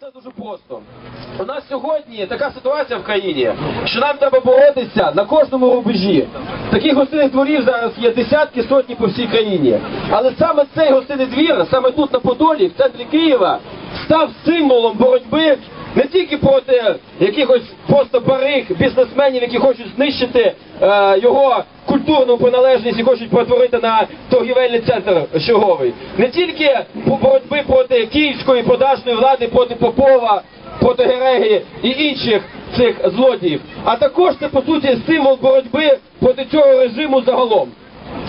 все дуже просто. У нас сьогодні така ситуація в країні, що нам треба боротися на кожному рубежі. Таких гостиних дворів зараз є десятки, сотні по всій країні. Але саме цей гостинний двір, саме тут на Подолі, в центрі Києва, став символом боротьби не тільки проти якихось просто барих бізнесменів, які хочуть знищити е, його культурну приналежність і хочуть перетворити на торгівельний центр черговий. Не тільки боротьби проти київської продажної влади, проти Попова, проти Гереги і інших цих злодіїв, а також це по суті символ боротьби проти цього режиму загалом.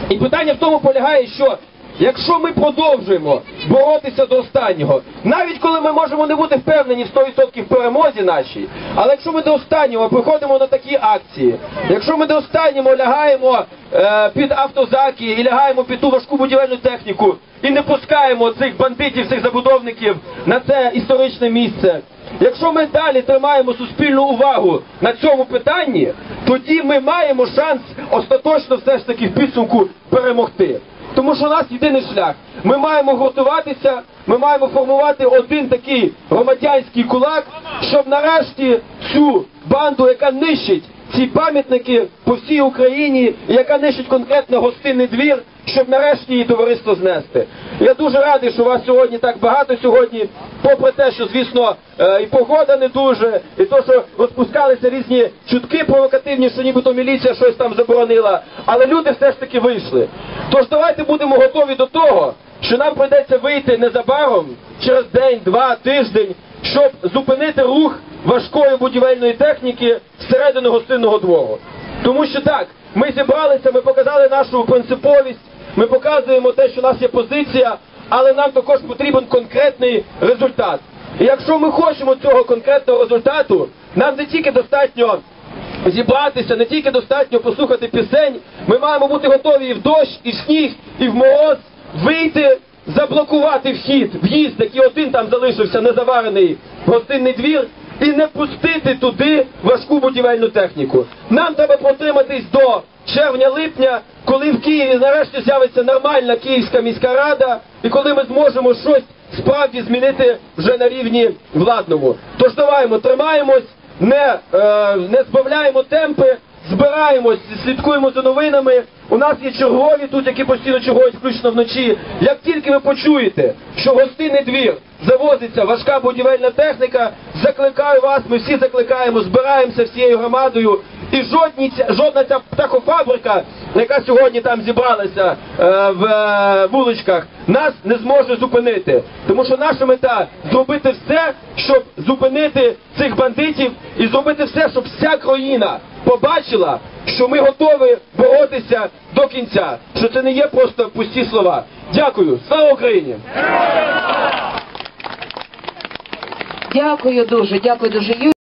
І питання в тому полягає, що якщо ми продовжуємо боротися до останнього, навіть коли ми можемо не бути впевнені в 100% в перемозі нашій, але якщо ми до останнього приходимо на такі акції, якщо ми до останнього лягаємо е, під автозаки і лягаємо під ту важку будівельну техніку і не пускаємо цих бандитів, цих забудовників на це історичне місце. Якщо ми далі тримаємо суспільну увагу на цьому питанні, тоді ми маємо шанс остаточно все ж таки в підсумку перемогти. Тому що у нас єдиний шлях. Ми маємо готуватися, ми маємо формувати один такий громадянський кулак, щоб нарешті цю банду, яка нищить ці пам'ятники по всій Україні, яка нищить конкретно гостинний двір, щоб нарешті її товариство знести. Я дуже радий, що вас сьогодні так багато сьогодні, попри те, що звісно е, і погода не дуже, і то, що розпускалися різні чутки провокативні, що нібито міліція щось там заборонила, але люди все ж таки вийшли. Тож давайте будемо готові до того, що нам прийдеться вийти незабаром через день, два, тиждень, щоб зупинити рух важкої будівельної техніки всередину гостинного двору. Тому що так, ми зібралися, ми показали нашу принциповість, ми показуємо те, що у нас є позиція, але нам також потрібен конкретний результат. І якщо ми хочемо цього конкретного результату, нам не тільки достатньо зібратися, не тільки достатньо послухати пісень, ми маємо бути готові і в дощ, і в сніг, і в мороз вийти, заблокувати вхід, в'їзд, який один там залишився незаварений гостинний двір, і не пустити туди важку будівельну техніку. Нам треба протриматись до червня-липня, коли в Києві нарешті з'явиться нормальна Київська міська рада, і коли ми зможемо щось справді змінити вже на рівні владному. Тож даваймо, тримаємось, не, е, не збавляємо темпи, збираємось, слідкуємо за новинами. У нас є чергові тут, які постійно чергують, включно вночі. Як тільки ви почуєте, що гостинний двір завозиться важка будівельна техніка, закликаю вас, ми всі закликаємо, збираємося всією громадою. І жодні, жодна ця птахофабрика, яка сьогодні там зібралася е, в е, вуличках, нас не зможе зупинити. Тому що наша мета зробити все, щоб зупинити цих бандитів, і зробити все, щоб вся країна побачила, що ми готові боротися до кінця. Що це не є просто пусті слова. Дякую, слава Україні! Дякую дуже, дякую дуже.